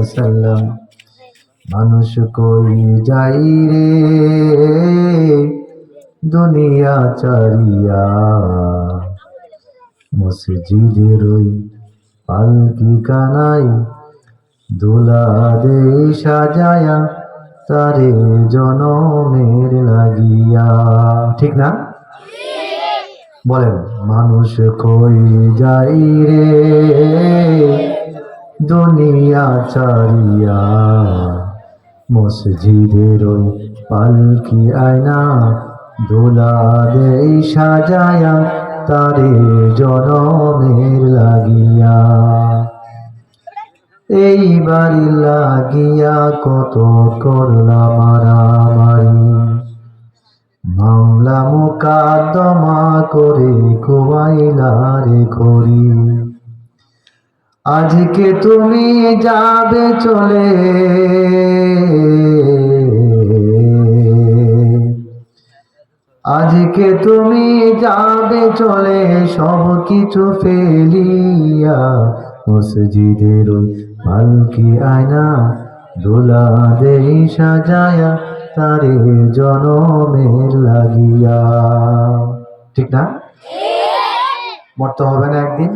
ওয়াসাল্লাম মানুষ কই যাই রে? দুনিয়া চারিয়া মসজিদের ওই পালকি কানাই দোলা দে সাজায়া, তারে জনমের লাগিয়া। ঠিক না? বলেন, মানুষ কই যাই রে? চারিয়া মসজিদের ওই পালকি আয়না দোলা দেই সাজায়া তারে জনমের লাগিয়া। এই বাড়ি লাগিয়া কত করলাম মারামারি। মামলা মোকাদ্দমা করে কোয়াইলা রে করি আজকে তুমি যাবে চলে। আজকে তুমি যাবে চলে, সব কিছু ফেলিয়া মসজিদের পালকি আয়না দোলা দেই সাজায়া তারে জনমের লাগিয়া। ঠিক না? মরতে হবে না একদিন।